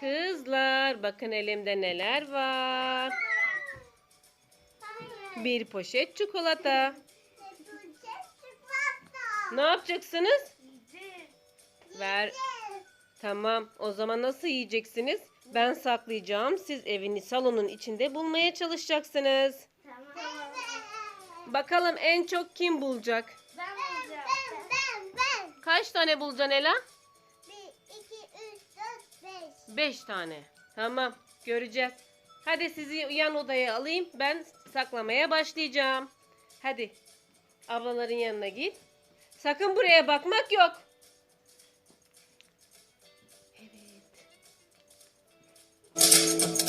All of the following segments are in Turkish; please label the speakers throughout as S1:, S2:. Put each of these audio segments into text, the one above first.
S1: Kızlar bakın elimde neler var. Bir poşet çikolata. Ne yapacaksınız? Ver. Tamam. O zaman nasıl yiyeceksiniz? Ben saklayacağım. Siz evini salonun içinde bulmaya çalışacaksınız. Bakalım en çok kim bulacak?
S2: Ben bulacağım.
S1: Kaç tane bulacaksın Ela?
S2: 1, 2, 3, 4, 5.
S1: Beş tane. Tamam. Göreceğiz. Hadi sizi yan odaya alayım. Ben saklamaya başlayacağım. Hadi. Ablaların yanına git. Sakın buraya bakmak yok. Evet.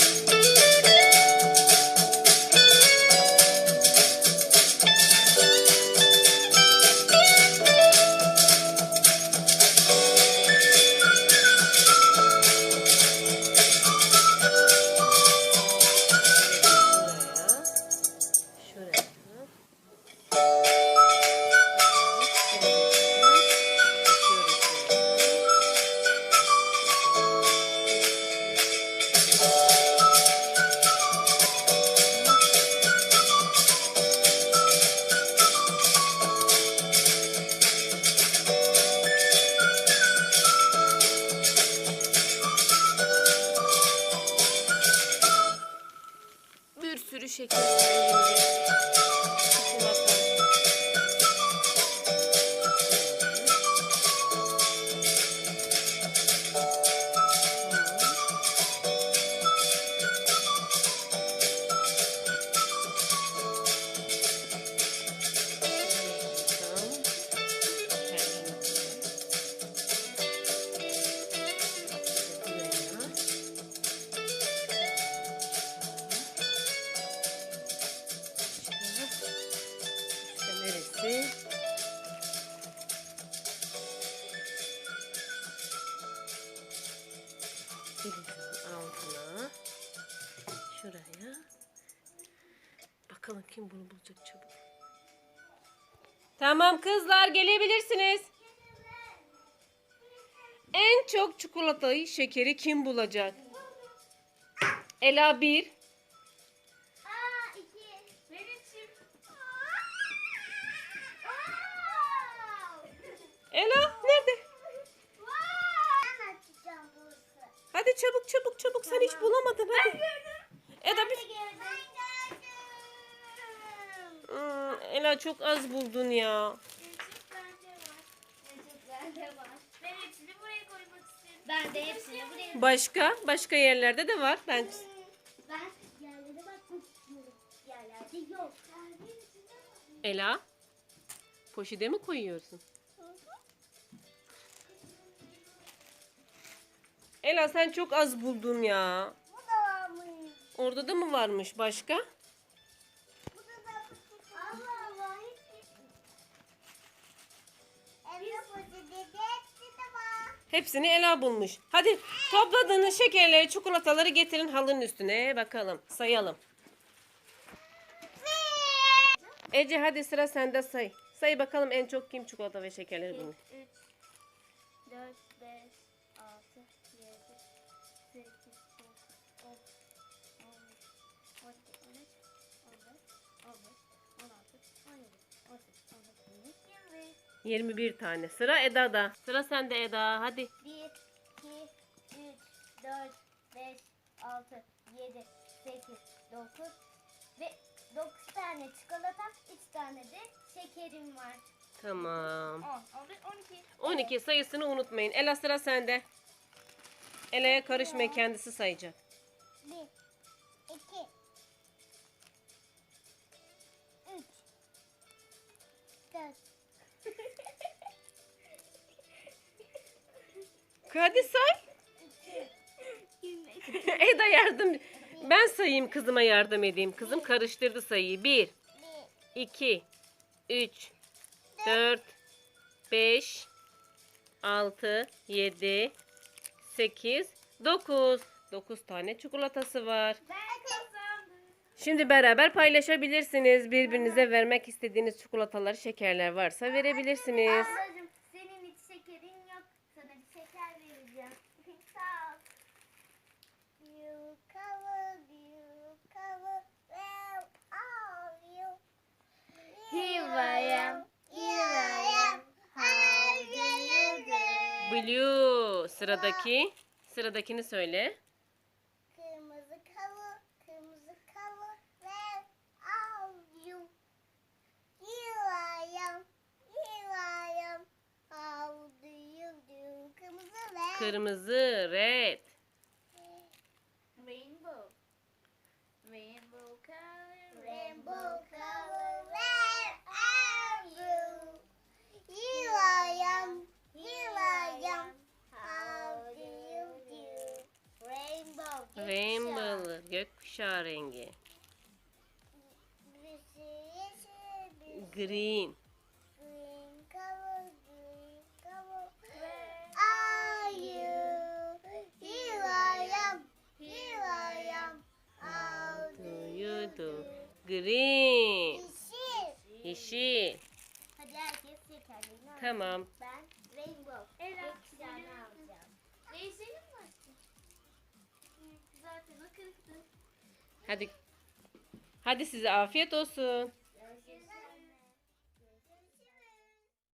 S1: Bir sürü Bakalım kim bunu bulacak çabuk. Tamam kızlar gelebilirsiniz. En çok çikolatayı, şekeri kim bulacak? Ela 1,
S2: Aa, 2. Benim için.
S1: Ela nerede? Hadi çabuk çabuk çabuk sen hiç bulamadın hadi.
S2: Ben
S1: bir...
S2: Ben gördüm.
S1: Hmm, Ela çok az buldun ya.
S2: Bende var. Ben hepsini buraya koymak istiyorum. Ben de hepsini buraya
S1: Başka? Başka yerlerde de var. Ben
S2: Ben yerlere bakmak istiyorum. Yerlerde yok. Yerlerin içinde var.
S1: Ela poşide mi koyuyorsun? Ela sen çok az buldun ya.
S2: Bu da varmış.
S1: Orada da mı varmış başka? Hepsini Ela bulmuş. Hadi topladığınız şekerleri, çikolataları getirin halının üstüne bakalım. Sayalım. Ece hadi sıra sende say. Say bakalım en çok kim çikolata ve şekerleri bulmuş.
S2: 3, 4, 5,
S1: 21 tane. Sıra Eda'da. Sıra sende Eda. Hadi.
S2: 1, 2, 3, 4, 5, 6, 7, 8, 9 ve 9 tane çikolata, 3 tane de şekerim var.
S1: Tamam.
S2: 10, 11, 12.
S1: 12 sayısını unutmayın. Ela sıra sende. Ela'ya karışmayın kendisi sayacak.
S2: 1, 2, 3, 4,
S1: Hadi say. Eda yardım. Ben sayayım kızıma yardım edeyim. Kızım karıştırdı sayıyı. 1, 2, 3, 4, 5, 6, 7, 8, 9. 9 tane çikolatası var. Şimdi beraber paylaşabilirsiniz. Birbirinize vermek istediğiniz çikolatalar, şekerler varsa verebilirsiniz. Blue. Sıradaki. Sıradakini söyle.
S2: Kırmızı kavu, kırmızı kavu ve al you. Here I am, here I am. How do you do? Kırmızı ve
S1: Kırmızı. Red.
S3: Rainbow. Rainbow color.
S2: rainbow color. Where are you? Here I am, here I am. How do you do? Rainbow.
S1: Rainbow. Gökkuşağı rengi. Green.
S2: Green color, green color. Where are you? Here I am, here I am. How
S1: Do you do? Green.
S2: Yeşil.
S1: Yeşil.
S2: Hadi herkes.
S1: Tamam.
S2: Ben rainbow.
S3: Ela,
S2: İki tane
S3: bugün-
S2: alacağım.
S3: Değişelim mi artık? Zaten o kırıktı.
S1: Hadi. Hadi size afiyet olsun.